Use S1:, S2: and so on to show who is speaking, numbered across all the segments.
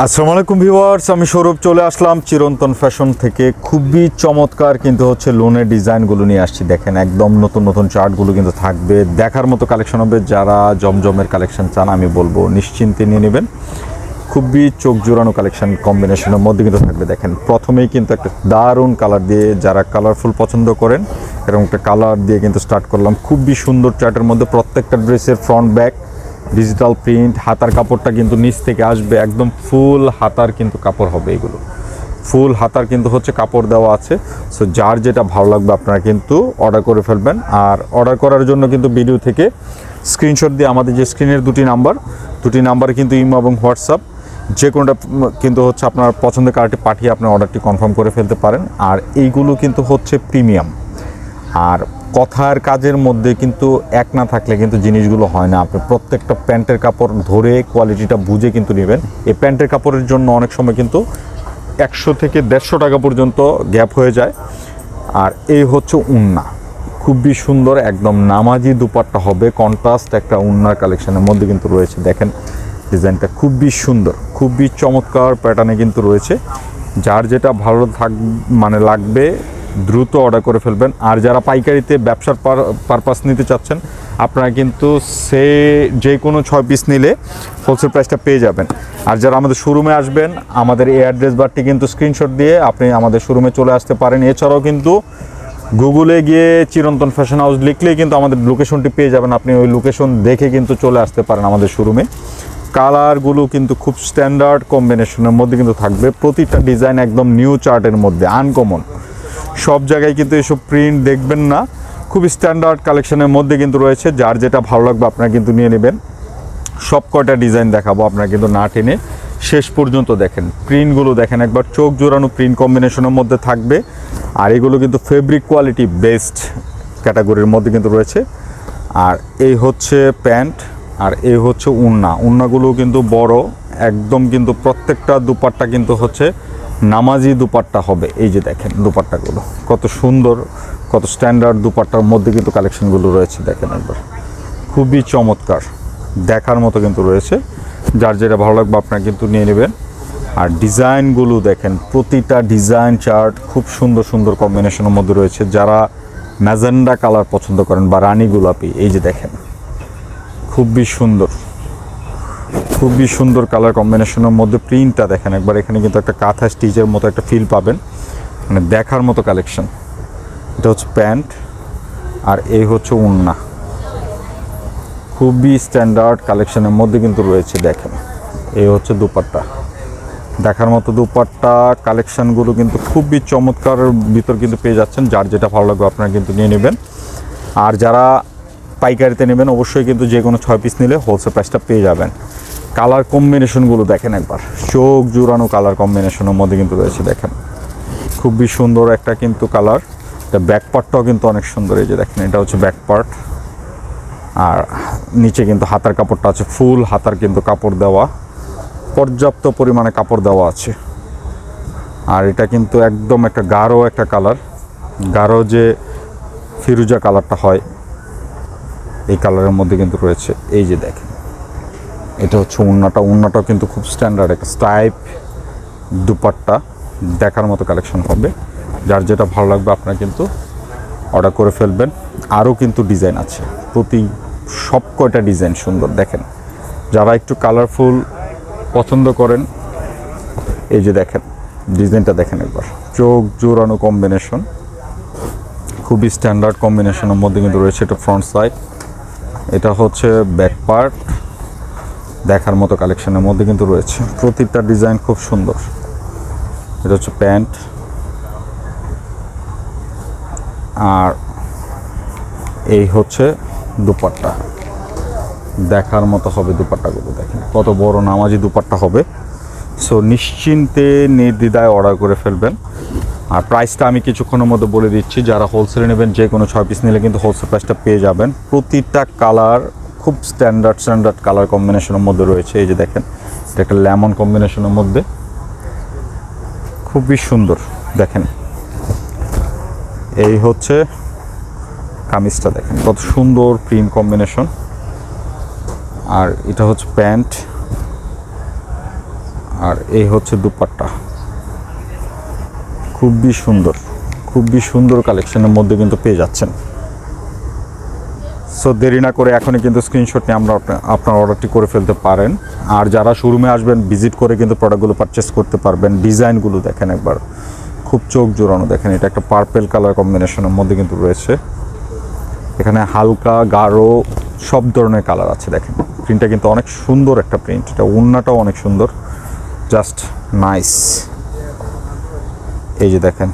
S1: আসসালামু আলাইকুম ভিউয়ার্স, আমি সৌরভ, চলে আসলাম চিরন্তন ফ্যাশন থেকে। খুবই চমৎকার কিন্তু হচ্ছে লোনের ডিজাইনগুলো নিয়ে আসছি, দেখেন একদম নতুন নতুন চার্টগুলো কিন্তু থাকবে। দেখার মতো কালেকশন হবে, যারা জমজমের কালেকশন চান, আমি বলব নিশ্চিন্তে নিয়ে নেবেন। খুবই চোখ জোড়ানো কালেকশন কম্বিনেশনের মধ্যে কিন্তু থাকবে, দেখেন। প্রথমেই কিন্তু একটা দারুণ কালার দিয়ে যারা কালারফুল পছন্দ করেন, এরকম একটা কালার দিয়ে কিন্তু স্টার্ট করলাম। খুবই সুন্দর চার্টের মধ্যে প্রত্যেকটা ড্রেসের ফ্রন্ট ব্যাক ডিজিটাল প্রিন্ট হাতার কাপড়টা কিন্তু নিচ থেকে আসবে, একদম ফুল হাতার কিন্তু কাপড় হবে এগুলো। ফুল হাতার কিন্তু হচ্ছে কাপড় দেওয়া আছে। সো যার যেটা ভালো লাগবে আপনারা কিন্তু অর্ডার করে ফেলবেন। আর অর্ডার করার জন্য কিন্তু ভিডিও থেকে স্ক্রিনশট দিয়ে আমাদের যে স্ক্রিনের দুটি নাম্বার দুটি নাম্বারে কিন্তু ইমো এবং হোয়াটসঅ্যাপ, যে কোনোটা কিন্তু হচ্ছে আপনার পছন্দের কার্ডটি পাঠিয়ে আপনার অর্ডারটি কনফার্ম করে ফেলতে পারেন। আর এইগুলো কিন্তু হচ্ছে প্রিমিয়াম আর কথার কাজের মধ্যে কিন্তু এক না থাকলে কিন্তু জিনিসগুলো হয় না। আপনি প্রত্যেকটা প্যান্টের কাপড় ধরে কোয়ালিটিটা বুঝে কিন্তু নেবেন। এই প্যান্টের কাপড়ের জন্য অনেক সময় কিন্তু একশো থেকে দেড়শো টাকা পর্যন্ত গ্যাপ হয়ে যায়। আর এই হচ্ছে উন্না। খুবই সুন্দর একদম নামাজি দুপাট্টা হবে। কন্ট্রাস্ট একটা উন্নার কালেকশনের মধ্যে কিন্তু রয়েছে। দেখেন ডিজাইনটা খুবই সুন্দর, খুবই চমৎকার প্যাটার্নে কিন্তু রয়েছে। যার যেটা ভালো থাক মানে লাগবে দ্রুত অর্ডার করে ফেলবেন। আর যারা পাইকারিতে ব্যবসার পারপাস নিতে চাচ্ছেন, আপনারা কিন্তু সে যে কোনো ছয় পিস নিলে হোলসেল প্রাইসটা পেয়ে যাবেন। আর যারা আমাদের শোরুমে আসবেন, আমাদের এই অ্যাড্রেস বারটি কিন্তু স্ক্রিনশট দিয়ে আপনি আমাদের শোরুমে চলে আসতে পারেন। এছাড়াও কিন্তু গুগলে গিয়ে চিরন্তন ফ্যাশন হাউস লিখলেই কিন্তু আমাদের লোকেশনটি পেয়ে যাবেন। আপনি ওই লোকেশন দেখে কিন্তু চলে আসতে পারেন আমাদের শোরুমে কালারগুলো কিন্তু খুব স্ট্যান্ডার্ড কম্বিনেশনের মধ্যে কিন্তু থাকবে। প্রতিটা ডিজাইন একদম নিউ চার্টের মধ্যে আনকমন সব জায়গায় কিন্তু এসব প্রিন্ট দেখবেন না। খুব স্ট্যান্ডার্ড কালেকশনের মধ্যে কিন্তু রয়েছে, যার যেটা ভালো লাগবে আপনারা কিন্তু নিয়ে নেবেন। সব কয়টা ডিজাইন দেখাবো আপনারা কিন্তু না টেনে। শেষ পর্যন্ত দেখেন প্রিন্টগুলো দেখেন একবার, চোখ জোরানো প্রিন্ট কম্বিনেশনের মধ্যে থাকবে। আর এগুলো কিন্তু ফেব্রিক কোয়ালিটি বেস্ট ক্যাটাগরির মধ্যে কিন্তু রয়েছে। আর এই হচ্ছে প্যান্ট, আর এই হচ্ছে উন্না। উন্নাগুলো কিন্তু বড়, একদম কিন্তু প্রত্যেকটা দুপাট্টা কিন্তু হচ্ছে নামাজি দুপাট্টা হবে। এই যে দেখেন দুপাট্টাগুলো। কত সুন্দর, কত স্ট্যান্ডার্ড দুপাট্টার মধ্যে কিন্তু কালেকশনগুলো রয়েছে, দেখেন একবার। খুবই চমৎকার। দেখার মতো কিন্তু রয়েছে। যার যেটা ভালো লাগবে আপনারা কিন্তু নিয়ে নেবেন। আর ডিজাইনগুলো দেখেন, প্রতিটা ডিজাইন চার্ট খুব সুন্দর সুন্দর কম্বিনেশনের মধ্যে রয়েছে। যারা ম্যাজেন্ডা কালার পছন্দ করেন বা রানী গোলাপি, এই যে দেখেন, খুবই সুন্দর। খুবই সুন্দর কালার কম্বিনেশনের মধ্যে প্রিন্টটা দেখেন একবার। এখানে কিন্তু একটা কাঁথা স্টিচের মতো একটা ফিল পাবেন। মানে দেখার মতো কালেকশন এটা হচ্ছে প্যান্ট আর এই হচ্ছে উন্না। খুবই স্ট্যান্ডার্ড কালেকশনের মধ্যে কিন্তু রয়েছে, দেখেন। এই হচ্ছে দুপাট্টা। দেখার মতো দুপাট্টা কালেকশনগুলো কিন্তু খুবই চমৎকার ভিতর কিন্তু পেয়ে যাচ্ছেন। যার যেটা ভালো লাগবে আপনারা কিন্তু নিয়ে নেবেন। আর যারা পাইকারিতে নেবেন, অবশ্যই কিন্তু যে কোনো ছয় পিস নিলে হোলসেল প্রাইসটা পেয়ে যাবেন। কালার কম্বিনেশনগুলো দেখেন একবার। চোখ জুড়ানো কালার কম্বিনেশনের মধ্যে কিন্তু রয়েছে, দেখেন। খুবই সুন্দর একটা কিন্তু কালার। এটা ব্যাক পার্টটাও কিন্তু অনেক সুন্দর, এই যে দেখেন, এটা হচ্ছে ব্যাক পার্ট আর নিচে কিন্তু হাতার কাপড়টা আছে, ফুল হাতার কিন্তু কাপড় দেওয়া। পর্যাপ্ত পরিমাণে কাপড় দেওয়া আছে। আর এটা কিন্তু একদম একটা গাঢ় একটা কালার। গাঢ় যে ফিরুজা কালারটা হয়, এই কালারের মধ্যে কিন্তু রয়েছে। এই যে দেখেন এটা হচ্ছে উন্নাটা উন্নাটাও কিন্তু খুব স্ট্যান্ডার্ড একটা স্টাইপ দুপাট্টা দেখার মতো কালেকশন হবে। যার যেটা ভালো লাগবে আপনারা কিন্তু অর্ডার করে ফেলবেন। আরও কিন্তু ডিজাইন আছে। প্রতি সব কয়টা ডিজাইন সুন্দর, দেখেন। যারা একটু কালারফুল পছন্দ করেন, এই যে দেখেন ডিজাইনটা দেখেন একবার। চোখ জোরানো কম্বিনেশন খুবই স্ট্যান্ডার্ড কম্বিনেশনের মধ্যে কিন্তু রয়েছে এটা ফ্রন্ট সাইড এটা হচ্ছে ব্যাক পার্ট দেখার মতো কালেকশনের মধ্যে কিন্তু রয়েছে। প্রতিটা ডিজাইন খুব সুন্দর। এটা হচ্ছে প্যান্ট। আর এই হচ্ছে দুপাট্টা। দেখার মতো হবে দুপাট্টাগুলো, দেখেন। কত বড় নামাজি দুপাট্টা হবে। সো নিশ্চিন্তে, নির্দ্বিধায় অর্ডার করে ফেলবেন। আর প্রাইসটা আমি কিছুক্ষণের মধ্যে বলে দিচ্ছি, যারা হোলসেলে নেবেন, যে কোনো ছয় পিস নিলে কিন্তু হোলসেল প্রাইসটা পেয়ে যাবেন। প্রতিটা কালার খুব স্ট্যান্ডার্ড স্ট্যান্ডার্ড কালার কম্বিনেশনের মধ্যে রয়েছে। এই যে দেখেন, এটা একটা লেমন কম্বিনেশনের মধ্যে। খুবই সুন্দর, দেখেন। এই হচ্ছে কামিজটা, দেখেন। কত সুন্দর প্রিন্ট কম্বিনেশন আর এটা হচ্ছে প্যান্ট। আর এই হচ্ছে দুপাট্টা। খুবই সুন্দর খুবই সুন্দর কালেকশনের মধ্যে কিন্তু পেয়ে যাচ্ছেন। সো দেরি না করে এখনই কিন্তু স্ক্রিনশট নিয়ে আমরা আপনার অর্ডারটি করে ফেলতে পারেন। আর যারা শোরুমে আসবেন ভিজিট করে কিন্তু প্রোডাক্টগুলো পারচেস করতে পারবেন। ডিজাইনগুলো দেখেন একবার। খুব চোখ জোরানো দেখেন, এটা একটা পার্পেল কালার কম্বিনেশনের মধ্যে কিন্তু রয়েছে। এখানে হালকা, গাঢ়, সব ধরনের কালার আছে দেখেন। প্রিন্টটা কিন্তু অনেক সুন্দর একটা প্রিন্ট এটা উন্নাটাও অনেক সুন্দর। জাস্ট নাইস এই যে দেখেন,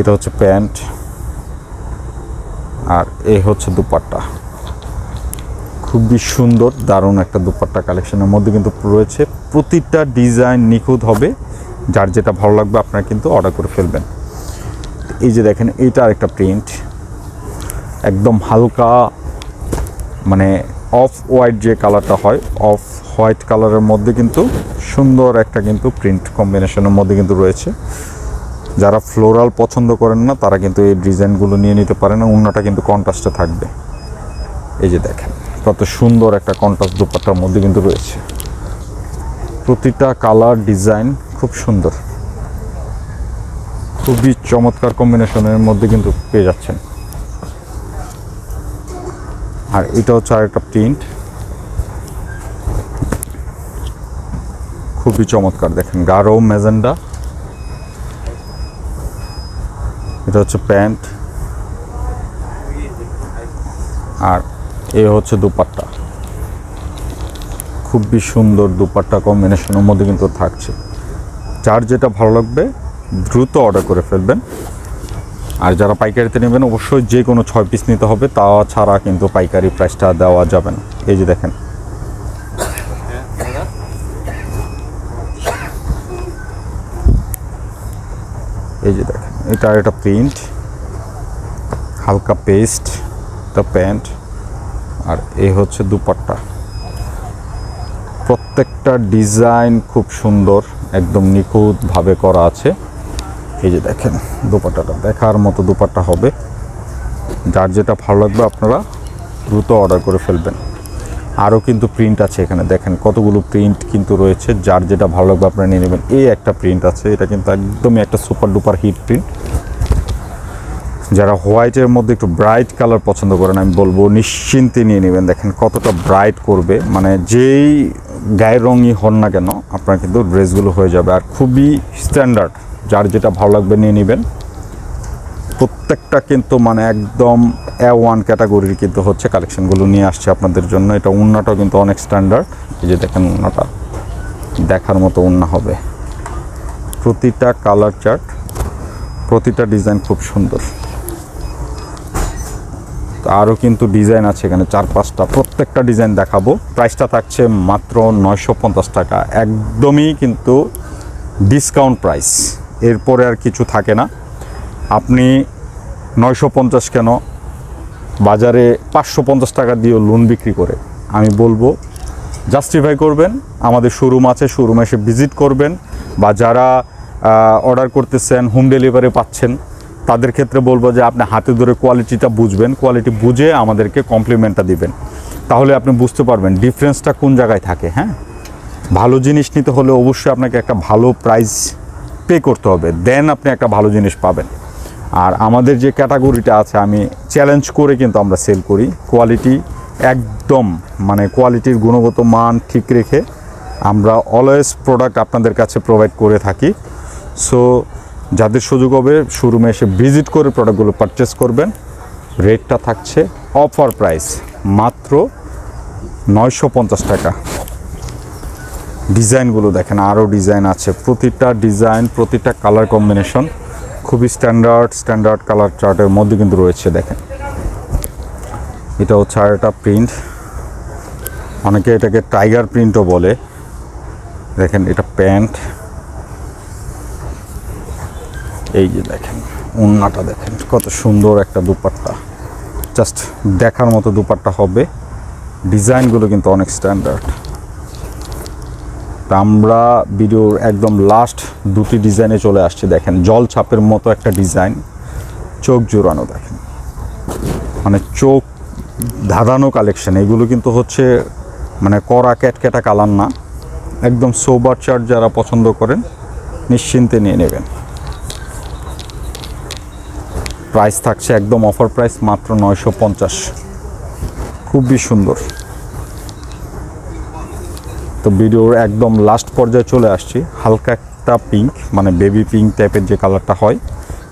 S1: এটা হচ্ছে প্যান্ট। আর এ হচ্ছে দুপাট্টা। খুবই সুন্দর, দারুণ একটা দুপাট্টা কালেকশনের মধ্যে কিন্তু রয়েছে। প্রতিটা ডিজাইন নিখুঁত হবে, যার যেটা ভালো লাগবে আপনারা কিন্তু অর্ডার করে ফেলবেন। এই যে দেখেন, এইটা আরেকটা প্রিন্ট একদম হালকা মানে অফ হোয়াইট যে কালারটা হয় অফ হোয়াইট কালারের মধ্যে কিন্তু সুন্দর একটা কিন্তু প্রিন্ট কম্বিনেশনের মধ্যে কিন্তু রয়েছে। যারা ফ্লোরাল পছন্দ করেন না, তারা কিন্তু এই ডিজাইনগুলো নিয়ে নিতে পারেন অন্যটা কিন্তু কন্ট্রাস্টে থাকবে। এই যে দেখেন, কত সুন্দর একটা কন্ট্রাস্ট দুপাট্টার মধ্যে কিন্তু রয়েছে। প্রতিটা কালার ডিজাইন খুব সুন্দর। খুবই চমৎকার কম্বিনেশনের মধ্যে কিন্তু পেয়ে যাচ্ছেন। আর এটা হচ্ছে আরেকটা প্রিন্ট খুবই চমৎকার, দেখেন, গাঢ় মেজেন্ডা এটা হচ্ছে প্যান্ট। আর এ হচ্ছে দুপাট্টা। খুবই সুন্দর দুপাট্টা কম্বিনেশনের মধ্যে কিন্তু থাকছে। যার যেটা ভালো লাগবে, দ্রুত অর্ডার করে ফেলবেন। আর যারা পাইকারিতে নেবেন, অবশ্যই যে কোনো ছয় পিস নিতে হবে তা ছাড়া কিন্তু পাইকারি প্রাইসটা দেওয়া যাবে না। এই যে দেখেন। এই যে দেখেন। এটা একটা প্রিন্ট, হালকা পেস্ট, একটা প্যান্ট, আর এ হচ্ছে দুপাট্টা। প্রত্যেকটা ডিজাইন খুব সুন্দর, একদম নিখুঁতভাবে করা আছে। এই যে দেখেন দুপাট্টাটা, দেখার মতো দুপাট্টা হবে। যার যেটা ভালো লাগবে আপনারা দ্রুত অর্ডার করে ফেলবেন। আরও কিন্তু প্রিন্ট আছে এখানে। দেখেন কতগুলো প্রিন্ট কিন্তু রয়েছে, যার যেটা ভালো লাগবে আপনারা নিয়ে নেবেন। এই একটা প্রিন্ট আছে, এটা কিন্তু একদমই একটা সুপার ডুপার হিট প্রিন্ট যারা হোয়াইটের মধ্যে একটু ব্রাইট কালার পছন্দ করেন, আমি বলব নিশ্চিন্তে নিয়ে নেবেন। দেখেন কতটা ব্রাইট করবে মানে যেই গায়ের রঙই হন না কেন, আপনার কিন্তু ড্রেসগুলো হয়ে যাবে। আর খুবই স্ট্যান্ডার্ড যার যেটা ভালো লাগবে নিয়ে নেবেন। প্রত্যেকটা কিন্তু মানে একদম এ ওয়ান ক্যাটাগরির কিন্তু হচ্ছে কালেকশনগুলো নিয়ে আসছে আপনাদের জন্য। এটা উন্নাটাও কিন্তু অনেক স্ট্যান্ডার্ড এই যে দেখেন উন্নাটা। দেখার মতো উন্না হবে। প্রতিটা কালার চার্ট প্রতিটা ডিজাইন খুব সুন্দর। আরও কিন্তু ডিজাইন আছে এখানে, চার পাঁচটা। প্রত্যেকটা ডিজাইন দেখাবো। প্রাইসটা থাকছে মাত্র নয়শো পঞ্চাশ টাকা। একদমই কিন্তু ডিসকাউন্ট প্রাইস এরপরে আর কিছু থাকে না। আপনি নয়শো পঞ্চাশ কেন? বাজারে পাঁচশো পঞ্চাশ টাকা দিয়েও লোন বিক্রি করে। আমি বলব জাস্টিফাই করবেন, আমাদের শোরুম আছে শোরুমে এসে ভিজিট করবেন, বা যারা অর্ডার করতেছেন হোম ডেলিভারি পাচ্ছেন, তাদের ক্ষেত্রে বলব যে আপনি হাতে ধরে কোয়ালিটিটা বুঝবেন কোয়ালিটি বুঝে আমাদেরকে কমপ্লিমেন্টটা দিবেন। তাহলে আপনি বুঝতে পারবেন ডিফারেন্সটা কোন জায়গায় থাকে হ্যাঁ? ভালো জিনিস নিতে হলে অবশ্যই আপনাকে একটা ভালো প্রাইস পে করতে হবে। দেন আপনি একটা ভালো জিনিস পাবেন। আর আমাদের যে ক্যাটাগরিটা আছে, আমি চ্যালেঞ্জ করে কিন্তু আমরা সেল করি। কোয়ালিটি একদম মানে কোয়ালিটির গুণগত মান ঠিক রেখে আমরা অলওয়েজ প্রোডাক্ট আপনাদের কাছে প্রোভাইড করে থাকি। সো যাদের সুযোগ হবে শোরুমে এসে ভিজিট করে প্রোডাক্টগুলো পারচেস করবেন। রেটটা থাকছে অফার প্রাইস মাত্র নয়শো পঞ্চাশ টাকা। ডিজাইনগুলো দেখেন আরও ডিজাইন আছে। প্রতিটা ডিজাইন প্রতিটা কালার কম্বিনেশন খুবই স্ট্যান্ডার্ড স্ট্যান্ডার্ড কালার চার্টের মধ্যে কিন্তু রয়েছে, দেখেন। এটা হচ্ছে আর একটা প্রিন্ট অনেকে এটাকে টাইগার প্রিন্টও বলে। দেখেন, এটা প্যান্ট এই যে দেখেন, উন্নাটা দেখেন, কত সুন্দর একটা দুপাট্টা। জাস্ট দেখার মতো দুপাট্টা হবে। ডিজাইনগুলো কিন্তু অনেক স্ট্যান্ডার্ড তা আমরা ভিডিওর একদম লাস্ট দুটি ডিজাইনে চলে আসছি, দেখেন, জল ছাপের মতো একটা ডিজাইন চোখ জোড়ানো, দেখেন। মানে চোখ ধাঁধানো কালেকশন এগুলো কিন্তু হচ্ছে মানে কড়া ক্যাটক্যাটা কালার না, একদম সোবার চার্ট যারা পছন্দ করেন, নিশ্চিন্তে নিয়ে নেবেন। প্রাইস থাকছে একদম অফার প্রাইস মাত্র নয়শো পঞ্চাশ। খুবই সুন্দর। তো ভিডিওর একদম লাস্ট পর্যায়ে চলে আসছি। হালকা একটা পিঙ্ক মানে বেবি পিঙ্ক টাইপের যে কালারটা হয়,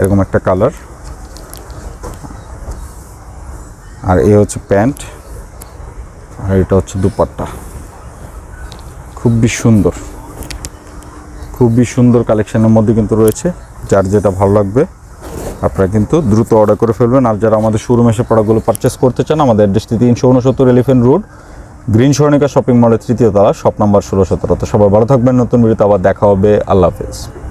S1: এরকম একটা কালার আর এ হচ্ছে প্যান্ট, আর এটা হচ্ছে দুপাট্টা। খুবই সুন্দর। খুবই সুন্দর কালেকশনের মধ্যে কিন্তু রয়েছে, যার যেটা ভালো লাগবে, আপনারা কিন্তু দ্রুত অর্ডার করে ফেলবেন। আর যারা আমাদের শোরুম এসে প্রোডাক্টগুলো পারচেস করতে চান, আমাদের অ্যাড্রেসটি তিনশো উনসত্তর এলিফেন্ট রোড গ্রিন সরণিকা শপিং মলের তৃতীয় তলা, শপ নাম্বার ষোলো সতেরো। তো সবাই ভালো থাকবেন, নতুন ভিডিওতে আবার দেখা হবে। আল্লাহ হাফেজ।